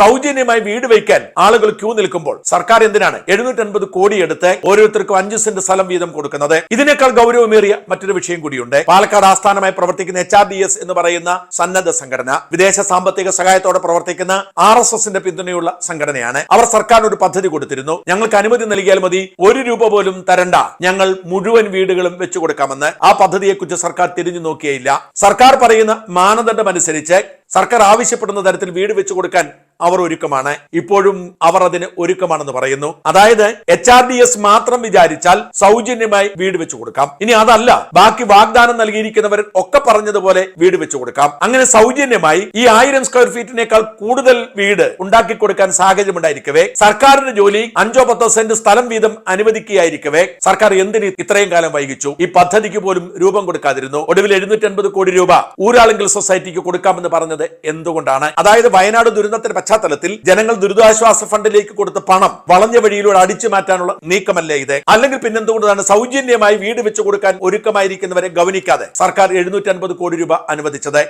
സൗജന്യമായി വീട് വയ്ക്കാൻ ആളുകൾ ക്യൂ നിൽക്കുമ്പോൾ സർക്കാർ എന്തിനാണ് എഴുന്നൂറ്റി അൻപത് കോടി എടുത്ത് ഓരോരുത്തർക്കും അഞ്ച് സെന്റ് സ്ഥലം വീതം കൊടുക്കുന്നത്? ഇതിനേക്കാൾ ഗൗരവമേറിയ മറ്റൊരു വിഷയം കൂടിയുണ്ട്. പാലക്കാട് ആസ്ഥാനമായി പ്രവർത്തിക്കുന്ന എച്ച് ആർ ഡി എസ് എന്ന് പറയുന്ന സന്നദ്ധ സംഘടന വിദേശ സാമ്പത്തിക സഹായത്തോടെ പ്രവർത്തിക്കുന്ന ആർ എസ് എസിന്റെ പിന്തുണയുള്ള സംഘടനയാണ്. അവർ സർക്കാരിന് ഒരു പദ്ധതി കൊടുത്തിരുന്നു. ഞങ്ങൾക്ക് അനുമതി നൽകിയാൽ മതി. ഒരു രൂപ പോലും തരണ്ട. ഞങ്ങൾ മുഴുവൻ വീടുകളും വെച്ചു കൊടുക്കാമെന്ന്. ആ പദ്ധതിയെക്കുറിച്ച് സർക്കാർ തിരിഞ്ഞു നോക്കിയേ ഇല്ല. സർക്കാർ പറയുന്ന മാനദണ്ഡം അനുസരിച്ച് സർക്കാർ ആവശ്യപ്പെടുന്ന തരത്തിൽ വീട് വെച്ചു കൊടുക്കാൻ അവർ ഒരുക്കമാണ്. ഇപ്പോഴും അവർ അതിന് ഒരുക്കമാണെന്ന് പറയുന്നു. അതായത് എച്ച് ആർ ഡി എസ് മാത്രം വിചാരിച്ചാൽ സൗജന്യമായി വീട് വെച്ചു കൊടുക്കാം. ഇനി അതല്ല ബാക്കി വാഗ്ദാനം നൽകിയിരിക്കുന്നവർ ഒക്കെ പറഞ്ഞതുപോലെ വീട് വെച്ചു കൊടുക്കാം. അങ്ങനെ സൗജന്യമായി ഈ ആയിരം സ്ക്വയർ ഫീറ്റിനേക്കാൾ കൂടുതൽ വീട് ഉണ്ടാക്കി കൊടുക്കാൻ സാഹചര്യം ഉണ്ടായിരിക്കവേ സർക്കാരിന്റെ ജോലി അഞ്ചോ പത്തോ സെന്റ് സ്ഥലം വീതം അനുവദിക്കുകയായിരിക്കവേ. സർക്കാർ എന്തിന് ഇത്രയും കാലം വൈകിച്ചു? ഈ പദ്ധതിക്ക് പോലും രൂപം കൊടുക്കാതിരുന്നു. ഒടുവിൽ എഴുന്നൂറ്റി കോടി രൂപ ഊരാളുങ്കൽ സൊസൈറ്റിക്ക് കൊടുക്കാമെന്ന് പറഞ്ഞത് എന്തുകൊണ്ടാണ്? അതായത് വയനാട് ദുരന്തത്തിന്റെ പശ്ചാത്തലത്തിൽ ജനങ്ങൾ ദുരിതാശ്വാസ ഫണ്ടിലേക്ക് കൊടുത്ത പണം വളഞ്ഞ വഴിയിലൂടെ അടിച്ചു മാറ്റാനുള്ള നീക്കമല്ലേ ഇത്? അല്ലെങ്കിൽ പിന്നെന്തുകൊണ്ടാണ് സൗജന്യമായി വീട് വെച്ചു കൊടുക്കാൻ ഒരുക്കമായിരിക്കുന്നവരെ ഗവനിക്കാതെ സർക്കാർ എഴുന്നൂറ്റി കോടി രൂപ അനുവദിച്ചത്?